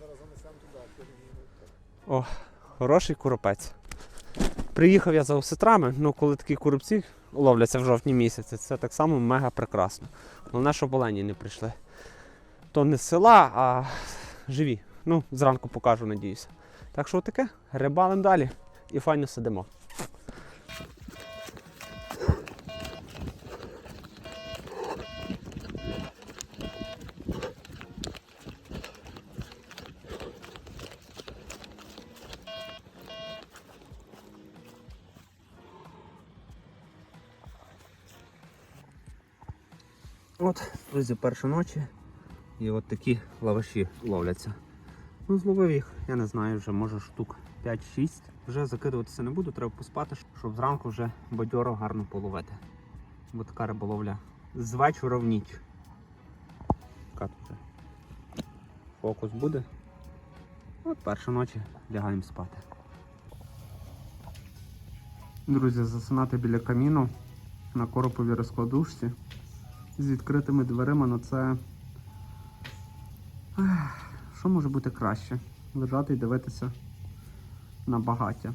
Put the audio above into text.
зараз занесемо туди. О, хороший куропець. Приїхав я за осетрами, ну коли такі куропці ловляться в жовтні місяці, це так само мега прекрасно. Головне, щоб олені не прийшли. То не з села, а живі. Ну, зранку покажу, надіюся. Так що таке, рибалим далі і файно сидимо. От, друзі, перша ночі. І от такі лаваші ловляться. Ну, зловив їх, я не знаю, вже може штук 5-6. Вже закидуватися не буду, треба поспати, щоб зранку вже бадьоро гарно половити. Бо така риболовля з вечора в ніч. Така тут фокус буде. От перша ночі лягаємо спати. Друзі, засинати біля каміну на короповій розкладушці з відкритими дверима, ну це. Що може бути краще? Лежати і дивитися на багаття.